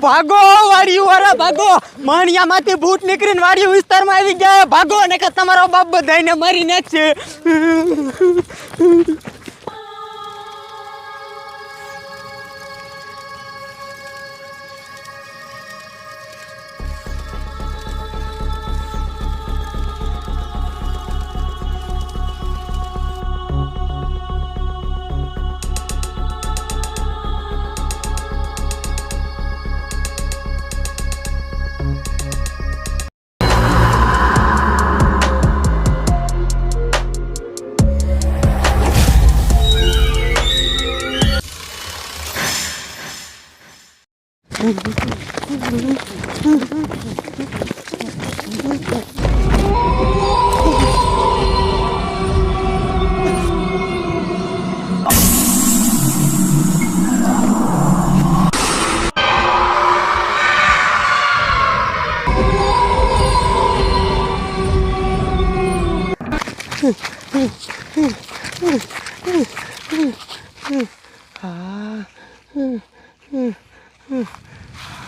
ભાગો વાડી વાળા, ભાગો. માણિયામાંથી ભૂત નીકળીને વાડી વિસ્તારમાં આવી ગયા. ભાગો ને કે તમારો બાપ બધાને મારી નાખશે.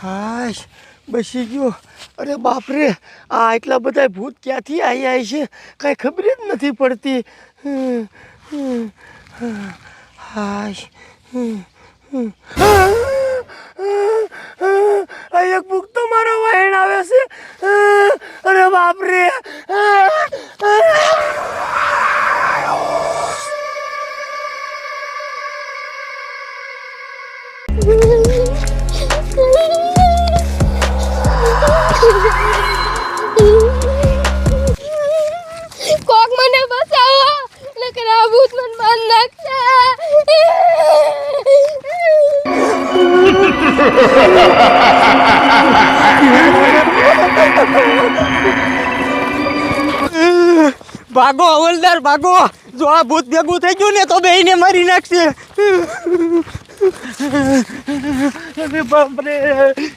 હાશ બસી ગયો. અરે બાપરે આ એટલા બધા ભૂત ક્યાંથી આવ્યા છે? કાંઈ ખબર જ નથી પડતી. હાશ. આ, એક ભૂખ તો મારો વાયણ આવે ભાગો અવલદાર ભાગો. જો આ ભૂત ભેગું થઈ ગયું ને તો બેને મારી નાખશે. અરે બાપરે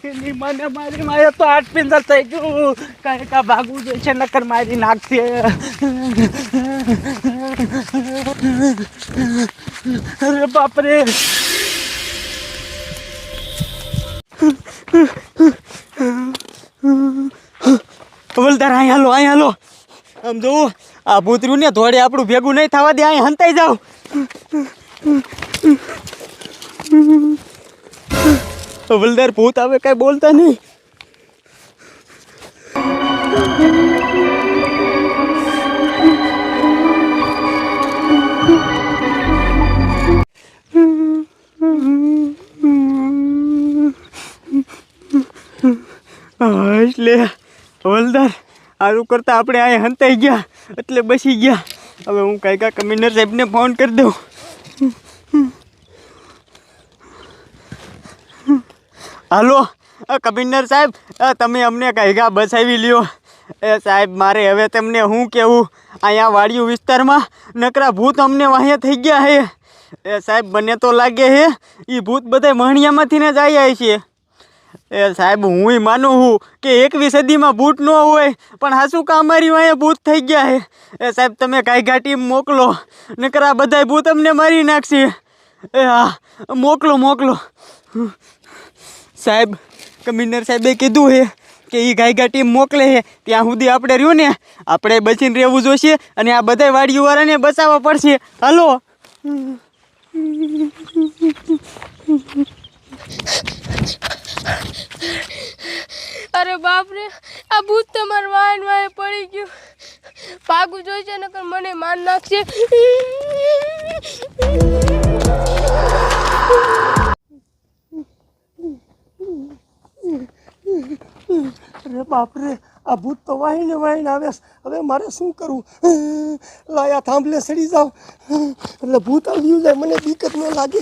એની મને મારી મારે તો આઠ પિંદર થઈ ગયું. કાંઈ કા ભાગવું જે છે નકર મારી નાખશે. અરે બાપરે. અવલદાર અહીંયા લો અહીંયા લો આમ જોવું. આ ભૂતરું ને ધોડે આપણું ભેગું નહીં થવા દે, અહીં હંતાઈ જાવ હવલદાર ભૂત આવે કઈ બોલતા નહીં. આરું કરતાં આપણે અહીં હંતાઈ ગયા, એટલે બસી ગયા. હવે હું કાંઈ કાંઈ કમિશનર સાહેબને ફોન કરી દઉં. હાલો કમિશનર સાહેબ તમે અમને કાંઈકા બસાવી લ્યો. એ સાહેબ, મારે હવે તમને શું કહેવું? અહીંયા વાડિયું વિસ્તારમાં નકરા ભૂત અમને વાહ્યા થઈ ગયા હે. એ સાહેબ, મને તો લાગે હે એ ભૂત બધા મહણિયામાંથી ને જ આવ્યા છે એ સાહેબ હું માનું છું કે એકવી સદીમાં બૂટ ન હોય, પણ હાસું કામ મારી અહીંયા બૂટ થઈ ગયા હે? એ સાહેબ, તમે કાંઈ ઘાટી મોકલો, નકર આ બધાય ભૂત અમને મારી નાખશે. એ હા, મોકલો મોકલો. સાહેબ, કમિશનર સાહેબે કીધું હે કે એ ગાયગા ટીમ મોકલે છે ત્યાં સુધી આપણે રહ્યું ને, આપણે બચીને રહેવું જોઈશે અને આ બધા વાડીવાળાને બચાવવા પડશે. હાલો. અરે બાપ રે આ ભૂત તો માર વાયન વાય પડી ગયું. ભાગું જોઈશે, નકર મને માર નાખશે. અરે બાપરે, આ ભૂત તો વાહીને વાહીને આવે હવે મારે શું કરવું? લાયા થાંભલે સડી જાવ એટલે ભૂત આવ્યું જાય, મને દિક્કત ન લાગે.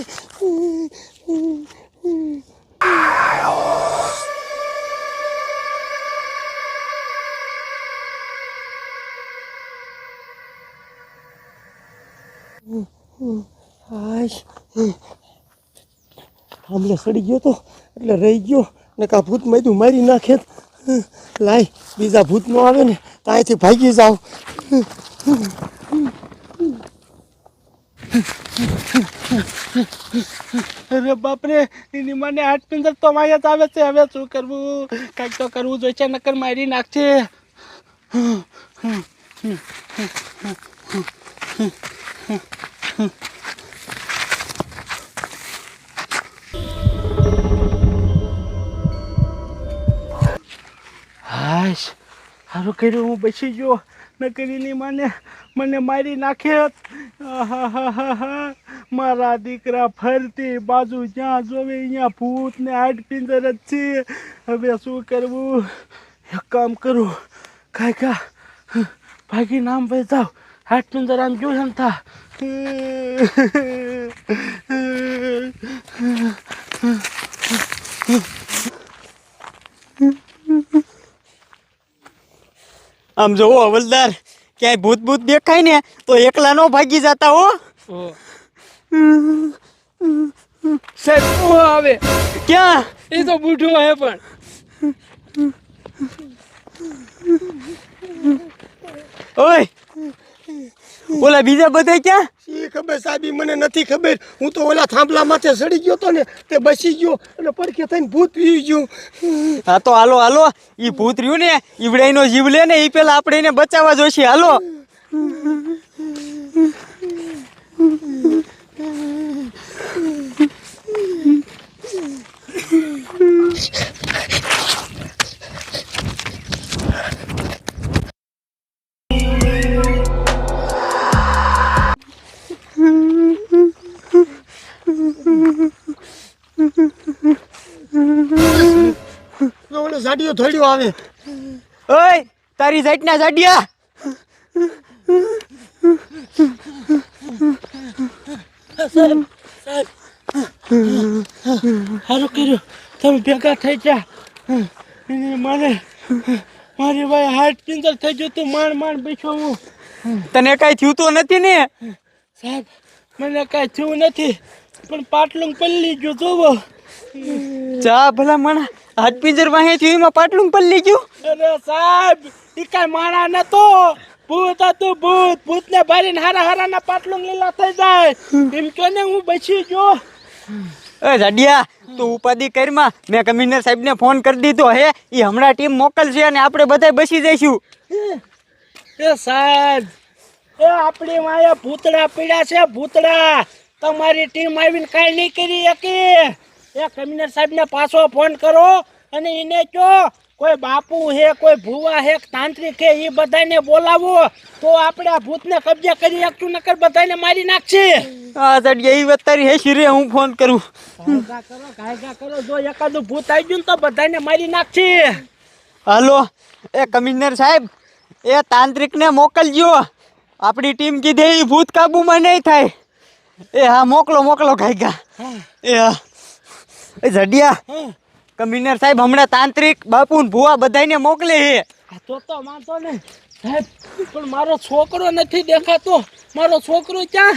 થાંભલે સડી ગયો તો, એટલે રહી ગયો. ને કા ભૂત મેદું મારી નાખે. લાય, બીજા ભૂત નો આવે ને, ત્યાંથી ભાગી જાવ. અરે બાપરે, એની મને આઠ પિંજર તો માયા જ આવે છે. હવે શું કરવું? કાંઈક તો કરવું જોઈશે નકર મારી નાખશે હાશ સારું કર્યું હું બચી ગયો. નકર એની મને મને મારી નાખે આહાહાહા. મારા દીકરા ફરતી બાજુ જ્યાં જોવે અહીંયા ભૂત ને આઠ પિંજર જ છે. હવે શું કરવું? એક કામ કરું. કાંઈ કા? ભાગી નામ ભાઈ જાવ આઠ પિંજર આમ જોયું એમ થા. આમ જોવો, હવલદાર. ક્યાંય ભૂત ભૂત દેખાય ને, તો એકલા નો ભાગી જતા હો સાહેબ ક્યાં? એ તો બુઢું હે પણ. ઓય. ઓલા બીજા બધા ક્યાં? શી ખબર સાબી મને નથી ખબર. હું તો ઓલા થાંભલા માથે સડી ગયો તો ને તે બસી ગયો. અને પડખે થઈને ભૂત પી ગયું. હા તો હાલો હાલો. ઈ ભૂત રહ્યું ને ઈવડાઈનો જીવ લે ને ઈ પેલા આપણે એને બચાવવા જોઈશે. હાલો. તો થોડ્યો આવે. ઓય તારી જાતના જાડિયા. સારું કર્યું. તમે ભેગા થઈ ગયા મને મારી ભાઈ હાથ પિંજર થઈ ગયું તું માંડ માંડ બેઠો હું તને કાંઈ થયું તો નથી ને? સાહેબ મને કાંઈ થયું નથી પણ પાટલું પલ્લી ગયું જોવો. ચા ભલા માણા હાથ પિંજર વાહે થયું એમાં પાટલું પલ્લી ગયું? અરે સાહેબ ઈ કાંઈ માણા નતો. ભૂત હતું ભૂત. ભૂત ને ભરીને હારા હારાના પાટલું લીલા થઈ જાય. એમ કે ને હું બચી ગયો? એ જાડિયા, તું ઉપાધિ કરમાં. મેં કમિશનર સાહેબને ફોન કરી દીધો. હે એ હમણાં ટીમ મોકલશે અને આપણે બધા બસી જઈશું. એ સાહેબ, એ આપણી માયા ભૂતડા પીડા છે, ભૂતડા. તમારી ટીમ આવીને કાંઈ નહીં કરી શકી. એ કમિશનર સાહેબને પાછો ફોન કરો અને એને કહો કોઈ બાપુ હે કોઈ ભુવા હે તાંત્રિક હે એ બધાને બોલાવો તો આપણે આ ભૂતને કબજે કરી શકશું નકર બધાને મારી નાખશે. હા જાડિયા એ વાત તારી હે શિરે હું ફોન કરું. કાયદા કરો કાયદા કરો જો એકાદું ભૂત આવી ગયું તો બધાને મારી નાખશે. હાલો એ કમિશનર સાહેબ એ તાંત્રિકને મોકલજો. આપણી ટીમ કીધે એ ભૂત કાબુમાં નહીં થાય. એ હા મોકલો મોકલો ગાયગા એ હા. જડિયા કમિશનર સાહેબ હમણાં તાંત્રિક બાપુ ને ભુવા બધાને મોકલે છે. તો તો વાંધો ને સાહેબ પણ મારો છોકરો નથી દેખાતો. મારો છોકરો ક્યાં?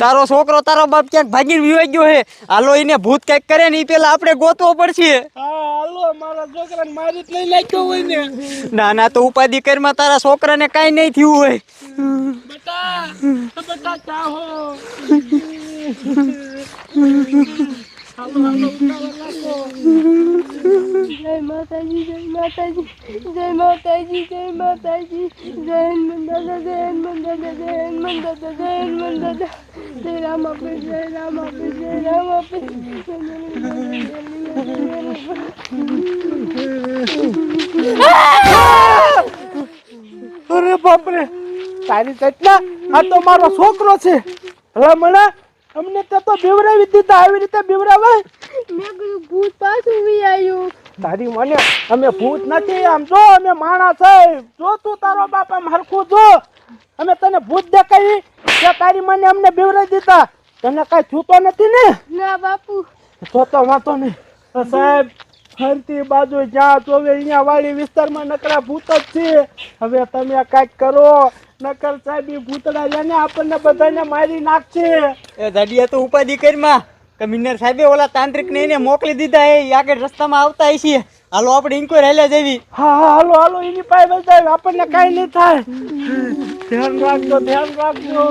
તારો છોકરો તારો બાપ ક્યાંક ભાગીને વિવાઈ ગયો છે? હાલો એને ભૂત કંઈક કરે ને એ પેલા આપણે ગોતવો પડશે. હા હાલો મારા છોકરાને મારી જ નહીં નાખ્યો હોય ને. ના ના તો ઉપાધિ કરમાં તારા છોકરાને કાંઈ નહીં થયું હોય. બેટા બેટા ચાહો જય માતાજી જય માતાજી જય માતાજી જય માતાજી જય હનુમાન દાદા જય હનુમાન દાદા જય હનુમાન દાદા જય હનુમાન જય રામ આપે જય રામ આપે જય રામ આપે અરે બાપરે, તારી ચટલા આ તો મારો છોકરો છે. રમણા અમને તે તો બીવરાવી દીધા આવી રીતે બીવરાવાય મેં કીધું ભૂત પાછું વી આવ્યું તારી મને અમે ભૂત નથી આમ જો અમે માણા છે. જો તું તારો બાપ આમ હરખું જો. અમે તને ભૂત દેખાવી કે તારી મને અમને બીવરાવી દીધા? તને કાંઈ છૂતો નથી ને? ના બાપુ. તો તો વાંધો નહીં. સાહેબ ફરતી બાજુ જ્યાં જોવે અહીંયા વાડી વિસ્તારમાં નકરા ભૂત જ છે. હવે તમે કાંઈક કરો. નકર સાહેબી ભૂતડા લઈને આપણને બધાને મારી નાખશે. એ જાડિયા તો ઉપાધિ કરીમાં કમિશનર સાહેબે ઓલા તાંત્રિક ને એને મોકલી દીધા એ આગળ રસ્તામાં આવતા છીએ હાલો આપણે ઇન્કવાયર હેલા જેવી. હા હા હાલો હાલો એની પાસે બધાય આપણને કાંઈ નહીં થાય. ધ્યાન રાખજો ધ્યાન રાખજો.